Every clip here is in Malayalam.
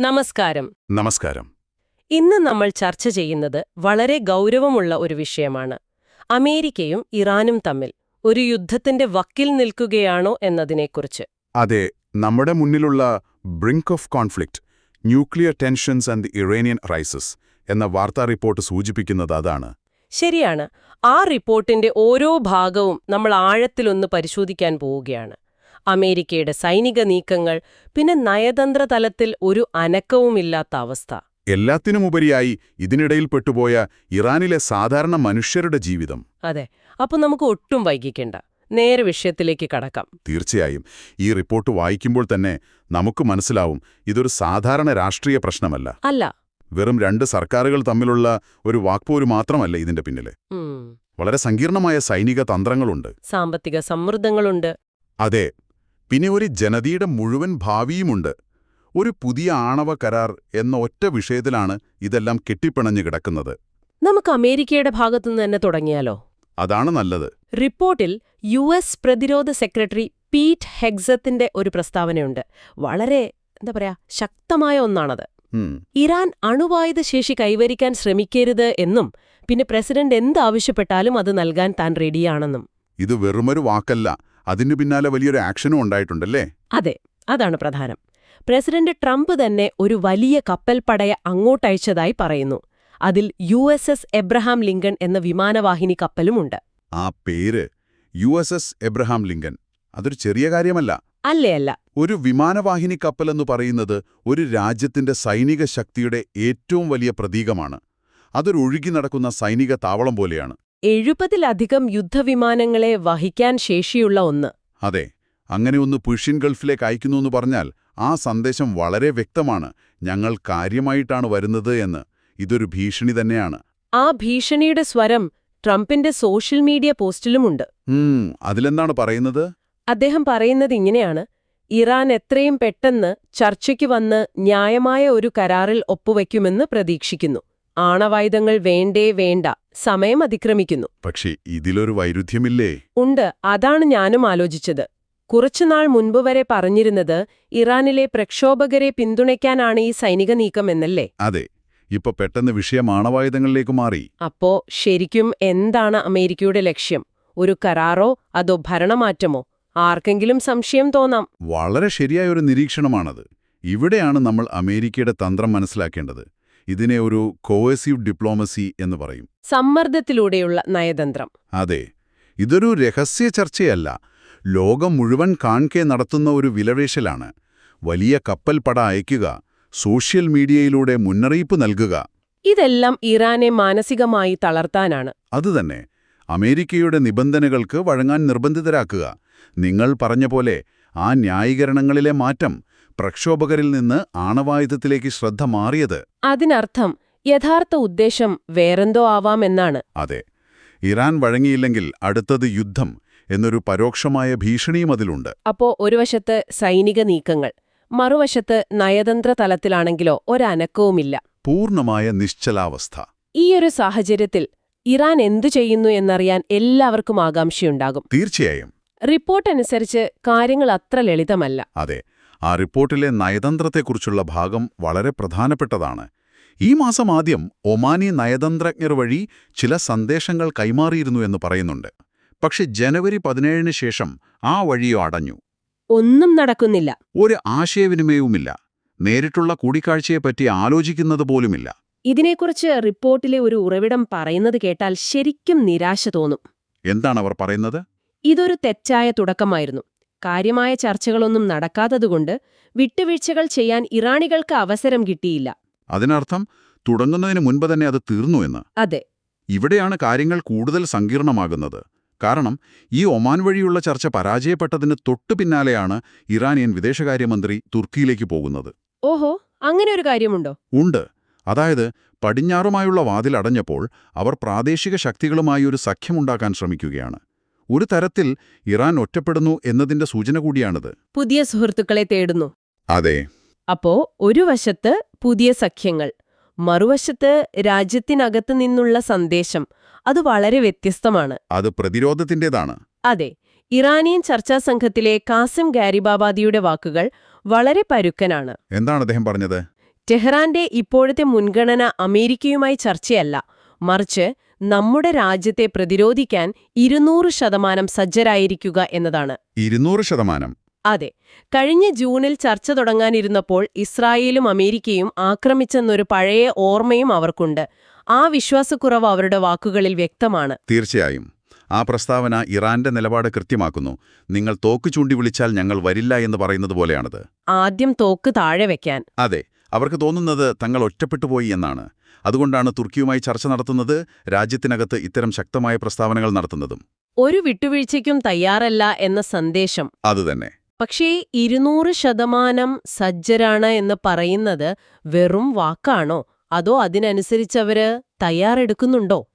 നമസ്കാരം. നമസ്കാരം. ഇന്ന് നമ്മൾ ചർച്ച ചെയ്യുന്നത് വളരെ ഗൗരവമുള്ള ഒരു വിഷയമാണ്. അമേരിക്കയും ഇറാനും തമ്മിൽ ഒരു യുദ്ധത്തിന്റെ വക്കിൽ നിൽക്കുകയാണോ എന്നതിനെക്കുറിച്ച്. അതെ നമ്മുടെ മുന്നിലുള്ള brink of conflict nuclear tensions and the Iranian rises എന്ന വാർത്താ റിപ്പോർട്ട് സൂചിപ്പിക്കുന്നത് അതാണ്. ശരിയാണ്. ആ റിപ്പോർട്ടിന്റെ ഓരോ ഭാഗവും നമ്മൾ ആഴത്തിലൊന്ന് പരിശോധിക്കാൻ പോവുകയാണ്. അമേരിക്കയുടെ സൈനിക നീക്കങ്ങൾ പിന്നെ നയതന്ത്ര തലത്തിൽ ഒരു അനക്കവുമില്ലാത്ത അവസ്ഥ. എല്ലാത്തിനുമുപരിയായി ഇതിനിടയിൽ പെട്ടുപോയ ഇറാനിലെ സാധാരണ മനുഷ്യരുടെ ജീവിതം. അതെ അപ്പൊ നമുക്ക് ഒട്ടും വൈകിക്കേണ്ട. നേരെ വിഷയത്തിലേക്ക് കടക്കാം. തീർച്ചയായും ഈ റിപ്പോർട്ട് വായിക്കുമ്പോൾ തന്നെ നമുക്ക് മനസ്സിലാവും ഇതൊരു സാധാരണ രാഷ്ട്രീയ പ്രശ്നമല്ല. അല്ല. വെറും രണ്ട് സർക്കാരുകൾ തമ്മിലുള്ള ഒരു വാക്പോര് മാത്രമല്ല ഇതിന്റെ പിന്നിൽ. വളരെ സങ്കീർണമായ സൈനിക തന്ത്രങ്ങളുണ്ട്. സാമ്പത്തിക സമ്മർദ്ദങ്ങളുണ്ട്. അതെ പിന്നെ ഒരു ജനതയുടെ മുഴുവൻ ഭാവിയുമുണ്ട്. ഒരു പുതിയ ആണവ കരാർ എന്ന ഒറ്റ വിഷയത്തിലാണ് ഇതെല്ലാം കെട്ടിപ്പിണഞ്ഞു കിടക്കുന്നത്. നമുക്ക് അമേരിക്കയുടെ ഭാഗത്തുനിന്ന് തന്നെ തുടങ്ങിയാലോ? അതാണ് നല്ലത്. റിപ്പോർട്ടിൽ യു എസ് പ്രതിരോധ സെക്രട്ടറി പീറ്റ് ഹെഗ്സത്തിന്റെ ഒരു പ്രസ്താവനയുണ്ട്. വളരെ എന്താ പറയാ ശക്തമായ ഒന്നാണത്. ഇറാൻ അണുവായുധ ശേഷി കൈവരിക്കാൻ ശ്രമിക്കരുത് എന്നും പിന്നെ പ്രസിഡന്റ് എന്താവശ്യപ്പെട്ടാലും അത് നൽകാൻ താൻ റെഡിയാണെന്നും. ഇത് വെറുമൊരു വാക്കല്ല. അതിനു പിന്നാലെ വലിയൊരു ആക്ഷനും ഉണ്ടായിട്ടുണ്ടല്ലേ? അതെ അതാണ് പ്രധാനം. പ്രസിഡന്റ് ട്രംപ് തന്നെ ഒരു വലിയ കപ്പൽ പടയ അങ്ങോട്ടയച്ചതായി പറയുന്നു. അതിൽ U S S Abraham Lincoln എന്ന വിമാനവാഹിനി കപ്പലുമുണ്ട്. ആ പേര് U S S Abraham Lincoln അതൊരു ചെറിയ കാര്യമല്ല. അല്ലേ അല്ല. ഒരു വിമാനവാഹിനി കപ്പലെന്ന് പറയുന്നത് ഒരു രാജ്യത്തിന്റെ സൈനിക ശക്തിയുടെ ഏറ്റവും വലിയ പ്രതീകമാണ്. അതൊരു ഒഴുകി നടക്കുന്ന സൈനിക താവളം പോലെയാണ്. എഴുപതിലധികം യുദ്ധവിമാനങ്ങളെ വഹിക്കാൻ ശേഷിയുള്ള ഒന്ന്. അതെ അങ്ങനെ ഒന്ന് പുഷ്യൻ ഗൾഫിലേക്ക് അയക്കുന്നു എന്ന് പറഞ്ഞാൽ ആ സന്ദേശം വളരെ വ്യക്തമാണ്. ഞങ്ങൾ കാര്യമായിട്ടാണ് വരുന്നത് എന്ന്. ഇതൊരു ഭീഷണി തന്നെയാണ്. ആ ഭീഷണിയുടെ സ്വരം ട്രംപിന്റെ സോഷ്യൽ മീഡിയ പോസ്റ്റിലുമുണ്ട്. അതിലെന്താണ് പറയുന്നത്? അദ്ദേഹം പറയുന്നത് ഇങ്ങനെയാണ്. ഇറാൻ എത്രയും പെട്ടെന്ന് ചർച്ചയ്ക്ക് വന്ന് ന്യായമായ ഒരു കരാറിൽ ഒപ്പുവയ്ക്കുമെന്ന് പ്രതീക്ഷിക്കുന്നു. ആണവായുധങ്ങൾ വേണ്ടേ വേണ്ട സമയം അതിക്രമിക്കുന്നു. പക്ഷേ ഇതിലൊരു വൈരുദ്ധ്യമില്ലേ? ഉണ്ട് അതാണ് ഞാനും ആലോചിച്ചത്. കുറച്ചുനാൾ മുൻപ് വരെ പറഞ്ഞിരുന്നത് ഇറാനിലെ പ്രക്ഷോഭകരെ പിന്തുണയ്ക്കാനാണ് ഈ സൈനിക നീക്കം എന്നല്ലേ? അതെ ഇപ്പൊ പെട്ടെന്ന് വിഷയം ആണവായുധങ്ങളിലേക്ക് മാറി. അപ്പോ ശരിക്കും എന്താണ് അമേരിക്കയുടെ ലക്ഷ്യം? ഒരു കരാറോ അതോ ഭരണമാറ്റമോ? ആർക്കെങ്കിലും സംശയം തോന്നാം. വളരെ ശരിയായ ഒരു നിരീക്ഷണമാണത്. ഇവിടെയാണ് നമ്മൾ അമേരിക്കയുടെ തന്ത്രം മനസ്സിലാക്കേണ്ടത്. ഇതിനെ ഒരു കോവേസീവ് ഡിപ്ലോമസി എന്ന് പറയും. സമ്മർദ്ദത്തിലൂടെയുള്ള നയതന്ത്രം. അതെ ഇതൊരു രഹസ്യ ചർച്ചയല്ല. ലോകം മുഴുവൻ കാൺകെ നടത്തുന്ന ഒരു വിലവേശലാണ്. വലിയ കപ്പൽ പട അയക്കുക സോഷ്യൽ മീഡിയയിലൂടെ മുന്നറിയിപ്പ് നൽകുക. ഇതെല്ലാം ഇറാനെ മാനസികമായി തളർത്താനാണ്. അതുതന്നെ അമേരിക്കയുടെ നിബന്ധനകൾക്ക് വഴങ്ങാൻ നിർബന്ധിതരാക്കുക. നിങ്ങൾ പറഞ്ഞ പോലെ ആ ന്യായീകരണങ്ങളിലെ മാറ്റം പ്രക്ഷോഭകരിൽ നിന്ന് ആണവായുധത്തിലേക്ക് ശ്രദ്ധ മാറിയത്? അതിനർത്ഥം യഥാർത്ഥ ഉദ്ദേശം വേറെന്തോ ആവാമെന്നാണ് അതെ. ഇറാൻ വഴങ്ങിയില്ലെങ്കിൽ അടുത്തത് യുദ്ധം എന്നൊരു പരോക്ഷമായ ഭീഷണിയും അതിലുണ്ട്. അപ്പോ ഒരു വശത്ത് സൈനിക നീക്കങ്ങൾ മറുവശത്ത് നയതന്ത്ര തലത്തിലാണെങ്കിലോ ഒരനക്കവുമില്ല. പൂർണമായ നിശ്ചലാവസ്ഥ. ഈയൊരു സാഹചര്യത്തിൽ ഇറാൻ എന്തു ചെയ്യുന്നു എന്നറിയാൻ എല്ലാവർക്കും ആകാംക്ഷയുണ്ടാകും. തീർച്ചയായും. റിപ്പോർട്ടനുസരിച്ച് കാര്യങ്ങൾ അത്ര ലളിതമല്ല. അതെ. ആ റിപ്പോർട്ടിലെ നയതന്ത്രത്തെക്കുറിച്ചുള്ള ഭാഗം വളരെ പ്രധാനപ്പെട്ടതാണ്. ഈ മാസം ആദ്യം ഒമാനി നയതന്ത്രജ്ഞർ വഴി ചില സന്ദേശങ്ങൾ കൈമാറിയിരുന്നു എന്ന് പറയുന്നുണ്ട്. പക്ഷെ ജനുവരി പതിനേഴിന് ശേഷം ആ വഴിയോ അടഞ്ഞു. ഒന്നും നടക്കുന്നില്ല. ഒരു ആശയവിനിമയവുമില്ല. നേരിട്ടുള്ള കൂടിക്കാഴ്ചയെപ്പറ്റി ആലോചിക്കുന്നത് പോലുമില്ല. ഇതിനെക്കുറിച്ച് റിപ്പോർട്ടിലെ ഒരു ഉറവിടം പറയുന്നത് കേട്ടാൽ ശരിക്കും നിരാശ തോന്നും. എന്താണ് അവർ പറയുന്നത്? ഇതൊരു തെറ്റായ തുടക്കമായിരുന്നു. കാര്യമായ ചർച്ചകളൊന്നും നടക്കാത്തതുകൊണ്ട് വിട്ടുവീഴ്ചകൾ ചെയ്യാൻ ഇറാനികൾക്ക് അവസരം കിട്ടിയില്ല. അതിനർത്ഥം തുടങ്ങുന്നതിന് മുൻപ് തന്നെ അത് തീർന്നു എന്ന്. അതെ. ഇവിടെയാണ് കാര്യങ്ങൾ കൂടുതൽ സങ്കീർണമാകുന്നത്. കാരണം ഈ ഒമാൻ വഴിയുള്ള ചർച്ച പരാജയപ്പെട്ടതിന് തൊട്ടു പിന്നാലെയാണ് ഇറാനിയൻ വിദേശകാര്യമന്ത്രി തുർക്കിയിലേക്ക് പോകുന്നത്. ഓഹോ അങ്ങനെ ഒരു കാര്യമുണ്ടോ? ഉണ്ട്. അതായത് പടിഞ്ഞാറുമായുള്ള വാതിൽ അടഞ്ഞപ്പോൾ അവർ പ്രാദേശിക ശക്തികളുമായി ഒരു സഖ്യമുണ്ടാക്കാൻ ശ്രമിക്കുകയാണ്. ഒരു തരത്തിൽ ഇറാൻ ഒറ്റപ്പെടുന്നു എന്നതിന്റെ സൂചന കൂടിയാണിത്. പുതിയ സുഹൃത്തുക്കളെ തേടുന്നു. അതെ. അപ്പോ ഒരു വശത്ത് പുതിയ സഖ്യങ്ങൾ മറുവശത്ത് രാജ്യത്തിനകത്ത് നിന്നുള്ള സന്ദേശം അത് വളരെ വ്യത്യസ്തമാണ്. അത് പ്രതിരോധത്തിന്റെതാണ് അതെ ഇറാനിയൻ ചർച്ചാ സംഘത്തിലെ കാസിം ഗാരിബാബാദിയുടെ വാക്കുകൾ വളരെ പരുക്കനാണ്. എന്താണ് അദ്ദേഹം പറഞ്ഞത്? ടെഹ്റാന്റെ ഇപ്പോഴത്തെ മുൻഗണന അമേരിക്കയുമായി ചർച്ചയല്ല മറിച്ച് നമ്മുടെ രാജ്യത്തെ പ്രതിരോധിക്കാൻ ഇരുന്നൂറ് ശതമാനം സജ്ജരായിരിക്കുക എന്നതാണ്. ഇരുന്നൂറ് ശതമാനം. അതെ കഴിഞ്ഞ ജൂണിൽ ചർച്ച തുടങ്ങാനിരുന്നപ്പോൾ ഇസ്രായേലും അമേരിക്കയും ആക്രമിച്ചെന്നൊരു പഴയ ഓർമ്മയും അവർക്കുണ്ട്. ആ വിശ്വാസക്കുറവ് അവരുടെ വാക്കുകളിൽ വ്യക്തമാണ്. തീർച്ചയായും. ആ പ്രസ്താവന ഇറാന്റെ നിലപാട് കൃത്യമാക്കുന്നു. നിങ്ങൾ തോക്ക് ചൂണ്ടി വിളിച്ചാൽ ഞങ്ങൾ വരില്ല എന്ന് പറയുന്നത് പോലെയാണത്. ആദ്യം തോക്ക് താഴെ വെക്കാൻ. അതെ അവർക്ക് തോന്നുന്നത് തങ്ങൾ ഒറ്റപ്പെട്ടു പോയി എന്നാണ്. അതുകൊണ്ടാണ് തുർക്കിയുമായി ചർച്ച നടത്തുന്നത് രാജ്യത്തിനകത്ത് ഇത്തരം ശക്തമായ പ്രസ്താവനകൾ നടത്തുന്നതും. ഒരു വിട്ടുവീഴ്ചയ്ക്കും തയ്യാറല്ല എന്ന സന്ദേശം. അതുതന്നെ. പക്ഷേ ഇരുന്നൂറ് ശതമാനം സജ്ജരാണ് എന്ന് പറയുന്നത് വെറും വാക്കാണോ? അതോ അതിനനുസരിച്ചവര് തയ്യാറെടുക്കുന്നുണ്ടോ?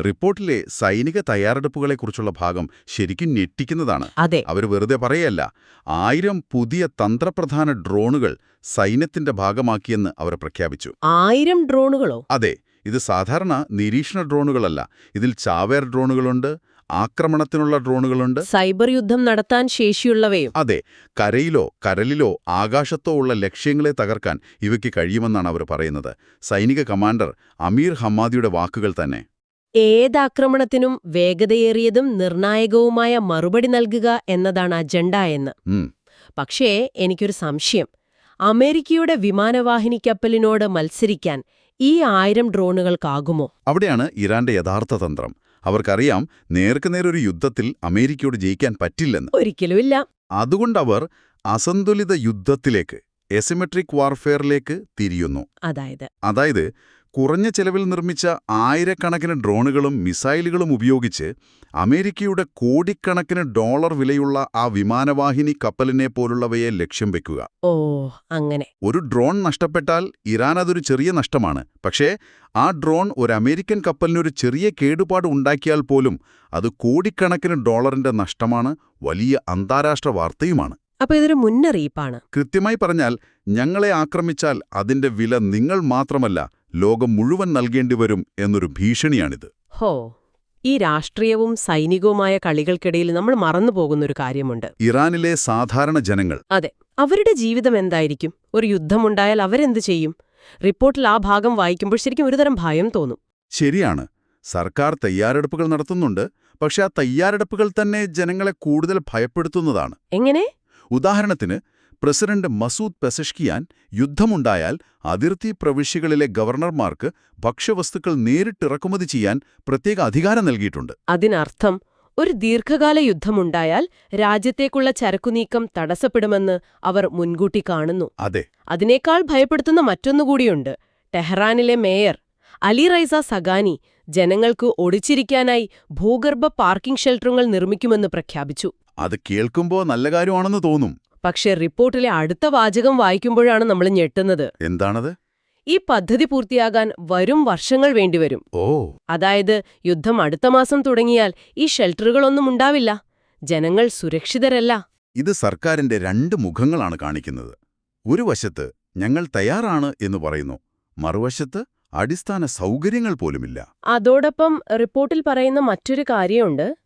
റിപ്പോർട്ടിലെ സൈനിക തയ്യാറെടുപ്പുകളെക്കുറിച്ചുള്ള ഭാഗം ശരിക്കും ഞെട്ടിക്കുന്നതാണ്. അതെ. അവർ വെറുതെ പറയല്ല. ആയിരം പുതിയ തന്ത്രപ്രധാന ഡ്രോണുകൾ സൈന്യത്തിന്റെ ഭാഗമാക്കിയെന്ന് അവർ പ്രഖ്യാപിച്ചു. ആയിരം ഡ്രോണുകളോ? അതെ. ഇത് സാധാരണ നിരീക്ഷണ ഡ്രോണുകളല്ല. ഇതിൽ ചാവേർ ഡ്രോണുകളുണ്ട് ആക്രമണത്തിനുള്ള ഡ്രോണുകളുണ്ട്. സൈബർ യുദ്ധം നടത്താൻ ശേഷിയുള്ളവയും. അതെ. കരയിലോ കരലിലോ ആകാശത്തോ ഉള്ള ലക്ഷ്യങ്ങളെ തകർക്കാൻ ഇവയ്ക്ക് കഴിയുമെന്നാണ് അവർ പറയുന്നത്. സൈനിക കമാൻഡർ അമീർ ഹമ്മാദിയുടെ വാക്കുകൾ തന്നെ. ഏതാക്രമണത്തിനും വേഗതയേറിയതും നിർണായകവുമായ മറുപടി നൽകുക എന്നതാണ് അജണ്ട എന്ന്. പക്ഷേ എനിക്കൊരു സംശയം. അമേരിക്കയുടെ വിമാനവാഹിനി കപ്പലിനോട് മത്സരിക്കാൻ ഈ ആയിരം ഡ്രോണുകൾക്കാകുമോ? അവിടെയാണ് ഇറാന്റെ യഥാർത്ഥ തന്ത്രം. അവർക്കറിയാം നേർക്കുനേരൊരു യുദ്ധത്തിൽ അമേരിക്കയോട് ജയിക്കാൻ പറ്റില്ലെന്ന്. ഒരിക്കലുമില്ല. അതുകൊണ്ടവർ അസന്തുലിത യുദ്ധത്തിലേക്ക് എസിമെട്രിക് വാർഫെയറിലേക്ക് തിരിയുന്നു. അതായത്? അതായത് കുറഞ്ഞ ചെലവിൽ നിർമ്മിച്ച ആയിരക്കണക്കിന് ഡ്രോണുകളും മിസൈലുകളും ഉപയോഗിച്ച് അമേരിക്കയുടെ കോടിക്കണക്കിന് ഡോളർ വിലയുള്ള ആ വിമാനവാഹിനി കപ്പലിനെ പോലുള്ളവയെ ലക്ഷ്യം വെക്കുക. ഓ അങ്ങനെ. ഒരു ഡ്രോൺ നഷ്ടപ്പെട്ടാൽ ഇറാൻ അതൊരു ചെറിയ നഷ്ടമാണ്. പക്ഷേ ആ ഡ്രോൺ ഒരു അമേരിക്കൻ കപ്പലിനൊരു ചെറിയ കേടുപാട് ഉണ്ടാക്കിയാൽ പോലും അത് കോടിക്കണക്കിന് ഡോളറിന്റെ നഷ്ടമാണ് വലിയ അന്താരാഷ്ട്ര വാർത്തയുമാണ്. അപ്പൊ ഇതൊരു മുന്നറിയിപ്പാണ്. കൃത്യമായി പറഞ്ഞാൽ ഞങ്ങളെ ആക്രമിച്ചാൽ അതിന്റെ വില നിങ്ങൾ മാത്രമല്ല ലോകം മുഴുവൻ നൽകേണ്ടി വരും എന്നൊരു ഭീഷണിയാണിത്. ഹോ ഈ രാഷ്ട്രീയവും സൈനികവുമായ കളികൾക്കിടയിൽ നമ്മൾ മറന്നുപോകുന്നൊരു കാര്യമുണ്ട്. ഇറാനിലെ സാധാരണ ജനങ്ങൾ അതെ അവരുടെ ജീവിതം എന്തായിരിക്കും? ഒരു യുദ്ധമുണ്ടായാൽ അവരെന്ത് ചെയ്യും? റിപ്പോർട്ടിൽ ആ ഭാഗം വായിക്കുമ്പോൾ ശരിക്കും ഒരുതരം ഭയം തോന്നും. ശരിയാണ്. സർക്കാർ തയ്യാറെടുപ്പുകൾ നടത്തുന്നുണ്ട് പക്ഷെ ആ തയ്യാറെടുപ്പുകൾ തന്നെ ജനങ്ങളെ കൂടുതൽ ഭയപ്പെടുത്തുന്നതാണ്. എങ്ങനെ? ഉദാഹരണത്തിന് പ്രസിഡന്റ് മസൂദ് പെസഷ്കിയാൻ യുദ്ധമുണ്ടായാൽ അതിർത്തി പ്രവിശ്യകളിലെ ഗവർണർമാർക്ക് ഭക്ഷ്യവസ്തുക്കൾ നേരിട്ടിറക്കുമതി ചെയ്യാൻ പ്രത്യേക അധികാരം നൽകിയിട്ടുണ്ട്. അതിനർത്ഥം ഒരു ദീർഘകാല യുദ്ധമുണ്ടായാൽ രാജ്യത്തേക്കുള്ള ചരക്കുനീക്കം തടസ്സപ്പെടുമെന്ന് അവർ മുൻകൂട്ടി കാണുന്നു. അതെ. അതിനേക്കാൾ ഭയപ്പെടുത്തുന്ന മറ്റൊന്നുകൂടിയുണ്ട്. ടെഹ്റാനിലെ മേയർ അലി റൈസ സഗാനി ജനങ്ങൾക്ക് ഒടിച്ചിരിക്കാനായി ഭൂഗർഭ പാർക്കിംഗ് ഷെൽട്ടറുകൾ നിർമ്മിക്കുമെന്ന് പ്രഖ്യാപിച്ചു. അത് കേൾക്കുമ്പോൾ നല്ല കാര്യമാണെന്ന് തോന്നും. പക്ഷേ റിപ്പോർട്ടിലെ അടുത്ത വാചകം വായിക്കുമ്പോഴാണ് നമ്മൾ ഞെട്ടുന്നത്. എന്താണത്? ഈ പദ്ധതി പൂർത്തിയാകാൻ വരും വർഷങ്ങൾ വേണ്ടിവരും. ഓ. അതായത് യുദ്ധം അടുത്ത മാസം തുടങ്ങിയാൽ ഈ ഷെൽട്ടറുകളൊന്നും ഉണ്ടാവില്ല. ജനങ്ങൾ സുരക്ഷിതരല്ല. ഇത് സർക്കാരിന്റെ രണ്ട് മുഖങ്ങളാണ് കാണിക്കുന്നത്. ഒരു വശത്ത് ഞങ്ങൾ തയ്യാറാണ് എന്ന് പറയുന്നു മറുവശത്ത് അടിസ്ഥാന സൗകര്യങ്ങൾ പോലുമില്ല. അതോടൊപ്പം റിപ്പോർട്ടിൽ പറയുന്ന മറ്റൊരു കാര്യമുണ്ട്.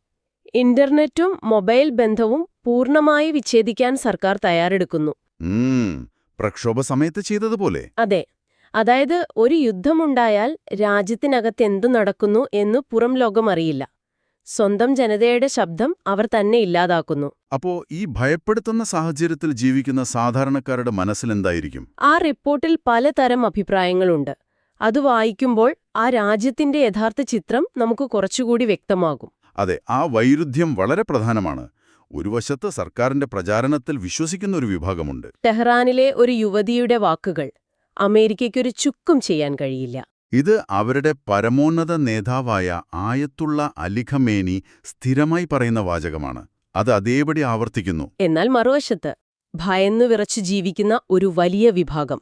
ഇന്റർനെറ്റും മൊബൈൽ ബന്ധവും പൂർണമായി വിച്ഛേദിക്കാൻ സർക്കാർ തയ്യാറെടുക്കുന്നു. പ്രക്ഷോഭ സമയത്ത് ചെയ്തതുപോലെ. അതെ. അതായത് ഒരു യുദ്ധമുണ്ടായാൽ രാജ്യത്തിനകത്ത് എന്തു നടക്കുന്നു എന്ന് പുറം ലോകം അറിയില്ല. സ്വന്തം ജനതയുടെ ശബ്ദം അവർ തന്നെ ഇല്ലാതാക്കുന്നു. അപ്പോ ഈ ഭയപ്പെടുത്തുന്ന സാഹചര്യത്തിൽ ജീവിക്കുന്ന സാധാരണക്കാരുടെ മനസ്സിലെന്തായിരിക്കും ആ റിപ്പോർട്ടിൽ പലതരം അഭിപ്രായങ്ങളുണ്ട്. അത് വായിക്കുമ്പോൾ ആ രാജ്യത്തിന്റെ യഥാർത്ഥ ചിത്രം നമുക്ക് കുറച്ചുകൂടി വ്യക്തമാകും. അതെ ആ വൈരുദ്ധ്യം വളരെ പ്രധാനമാണ്. ഒരു വശത്ത് സർക്കാരിന്റെ പ്രചാരണത്തിൽ വിശ്വസിക്കുന്ന ഒരു വിഭാഗമുണ്ട്. ടെഹ്റാനിലെ ഒരു യുവതിയുടെ വാക്കുകൾ അമേരിക്കയ്ക്കൊരു ചുക്കും ചെയ്യാൻ കഴിയില്ല. ഇത് അവരുടെ പരമോന്നത നേതാവായ ആയത്തുള്ള അലിഖമേനി സ്ഥിരമായി പറയുന്ന വാചകമാണ്. അത് അതേപടി ആവർത്തിക്കുന്നു. എന്നാൽ മറുവശത്ത് ഭയന്നു വിറച്ചു ജീവിക്കുന്ന ഒരു വലിയ വിഭാഗം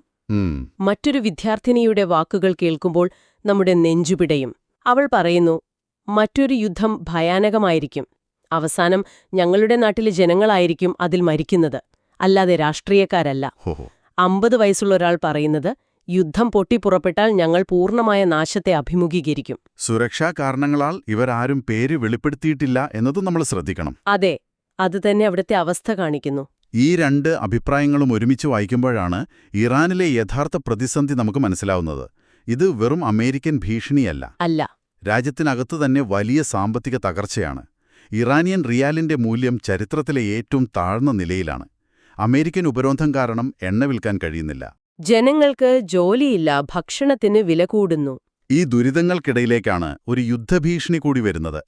മറ്റൊരു വിദ്യാർത്ഥിനിയുടെ വാക്കുകൾ കേൾക്കുമ്പോൾ നമ്മുടെ നെഞ്ചുപിടയും. അവൾ പറയുന്നു മറ്റൊരു യുദ്ധം ഭയാനകമായിരിക്കും. അവസാനം ഞങ്ങളുടെ നാട്ടിലെ ജനങ്ങളായിരിക്കും അതിൽ മരിക്കുന്നത്. അല്ലാതെ രാഷ്ട്രീയക്കാരല്ല. അമ്പത് വയസ്സുള്ള ഒരാൾ പറയുന്നത് യുദ്ധം പൊട്ടിപ്പുറപ്പെട്ടാൽ ഞങ്ങൾ പൂർണമായ നാശത്തെ അഭിമുഖീകരിക്കും. സുരക്ഷാ കാരണങ്ങളാൽ ഇവരാരും പേര് വെളിപ്പെടുത്തിയിട്ടില്ല എന്നതും നമ്മൾ ശ്രദ്ധിക്കണം. അതെ അത് തന്നെ അവിടുത്തെ അവസ്ഥ കാണിക്കുന്നു. ഈ രണ്ട് അഭിപ്രായങ്ങളും ഒരുമിച്ച് വായിക്കുമ്പോഴാണ് ഇറാനിലെ യഥാർത്ഥ പ്രതിസന്ധി നമുക്ക് മനസ്സിലാവുന്നത്. ഇത് വെറും അമേരിക്കൻ ഭീഷണിയല്ല. അല്ല. രാജ്യത്തിനകത്തു തന്നെ വലിയ സാമ്പത്തിക തകർച്ചയാണ്. ഇറാനിയൻ റിയാലിന്റെ മൂല്യം ചരിത്രത്തിലെ ഏറ്റവും താഴ്ന്ന നിലയിലാണ്. അമേരിക്കൻ ഉപരോധം കാരണം എണ്ണ വിൽക്കാൻ കഴിയുന്നില്ല. ജനങ്ങൾക്ക് ജോലിയില്ല ഭക്ഷണത്തിന് വില കൂടുന്നു. ഈ ദുരിതങ്ങൾക്കിടയിലേക്കാണ് ഒരു യുദ്ധഭീഷണി കൂടി വരുന്നത്.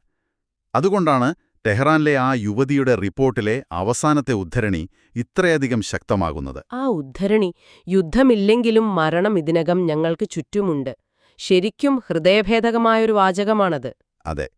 അതുകൊണ്ടാണ് ടെഹ്റാനിലെ ആ യുവതിയുടെ റിപ്പോർട്ടിലെ അവസാനത്തെ ഉദ്ധരണി ഇത്രയധികം ശക്തമാകുന്നത്. ആ ഉദ്ധരണി യുദ്ധമില്ലെങ്കിലും മരണം ഇതിനകം ഞങ്ങൾക്ക് ചുറ്റുമുണ്ട്. ശരിക്കും ഹൃദയഭേദകമായൊരു വാചകമാണത്. അതെ.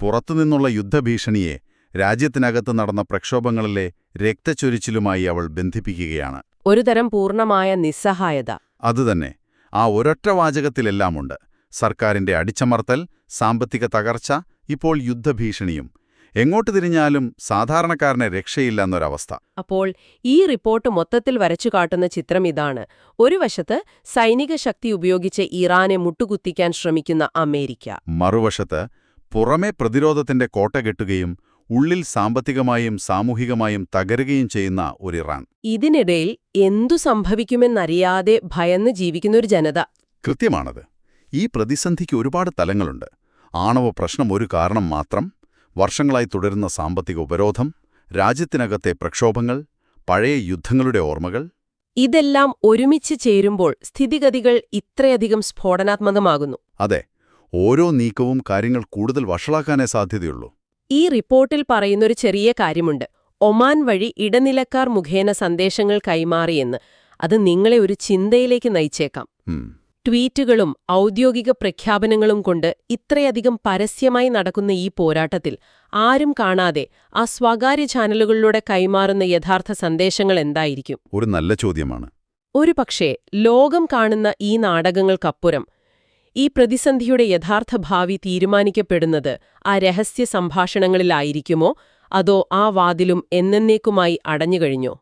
പുറത്തുനിന്നുള്ള യുദ്ധഭീഷണിയെ രാജ്യത്തിനകത്ത് നടന്ന പ്രക്ഷോഭങ്ങളിലെ രക്തച്ചൊരിച്ചിലുമായി അവൾ ബന്ധിപ്പിക്കുകയാണ്. ഒരുതരം പൂർണമായ നിസ്സഹായത. അതുതന്നെ ആ ഒരൊറ്റ വാചകത്തിലെല്ലാമുണ്ട്. സർക്കാരിന്റെ അടിച്ചമർത്തൽ സാമ്പത്തിക തകർച്ച ഇപ്പോൾ യുദ്ധഭീഷണിയും. എങ്ങോട്ട് തിരിഞ്ഞാലും സാധാരണക്കാരനെ രക്ഷയില്ല രക്ഷയില്ലെന്നൊരവസ്ഥ. അപ്പോൾ ഈ റിപ്പോർട്ട് മൊത്തത്തിൽ വരച്ചു കാട്ടുന്ന ചിത്രം ഇതാണ്. ഒരു വശത്ത് സൈനിക ശക്തി ഉപയോഗിച്ച് ഇറാനെ മുട്ടുകുത്തിക്കാൻ ശ്രമിക്കുന്ന അമേരിക്ക. മറുവശത്ത് പുറമെ പ്രതിരോധത്തിന്റെ കോട്ട കെട്ടുകയും ഉള്ളിൽ സാമ്പത്തികമായും സാമൂഹികമായും തകരുകയും ചെയ്യുന്ന ഒരു ഇറാൻ ഇതിനിടയിൽ എന്തു സംഭവിക്കുമെന്നറിയാതെ ഭയന്ന് ജീവിക്കുന്ന ഒരു ജനത. കൃത്യമാണത്. ഈ പ്രതിസന്ധിക്ക് ഒരുപാട് തലങ്ങളുണ്ട്. ആണവ പ്രശ്നം ഒരു കാരണം മാത്രം വർഷങ്ങളായി തുടരുന്ന സാമ്പത്തിക ഉപരോധം രാജ്യത്തിനകത്തെ പ്രക്ഷോഭങ്ങൾ പഴയ യുദ്ധങ്ങളുടെ ഓർമ്മകൾ. ഇതെല്ലാം ഒരുമിച്ച് ചേരുമ്പോൾ സ്ഥിതിഗതികൾ ഇത്രയധികം സ്ഫോടനാത്മകമാകുന്നു. അതെ ഓരോ നീക്കവും കാര്യങ്ങൾ കൂടുതൽ വഷളാക്കാനേ സാധ്യതയുള്ളൂ. ഈ റിപ്പോർട്ടിൽ പറയുന്നൊരു ചെറിയ കാര്യമുണ്ട്. ഒമാൻ വഴി ഇടനിലക്കാർ മുഖേന സന്ദേശങ്ങൾ കൈമാറിയെന്ന്. അത് നിങ്ങളെ ഒരു ചിന്തയിലേക്ക് നയിച്ചേക്കാം. ട്വീറ്റുകളും ഔദ്യോഗിക പ്രഖ്യാപനങ്ങളും കൊണ്ട് ഇത്രയധികം പരസ്യമായി നടക്കുന്ന ഈ പോരാട്ടത്തിൽ ആരും കാണാതെ ആ സ്വകാര്യ ചാനലുകളിലൂടെ കൈമാറുന്ന യഥാർത്ഥ സന്ദേശങ്ങൾ എന്തായിരിക്കും? ഒരു നല്ല ചോദ്യമാണ്. ഒരുപക്ഷേ ലോകം കാണുന്ന ഈ നാടകങ്ങൾക്കപ്പുറം ഈ പ്രതിസന്ധിയുടെ യഥാർത്ഥ ഭാവി തീരുമാനിക്കപ്പെടുന്നത് ആ രഹസ്യ സംഭാഷണങ്ങളിലായിരിക്കുമോ അതോ ആ വാതിലും എന്നേക്കുമായി അടഞ്ഞുകഴിഞ്ഞോ?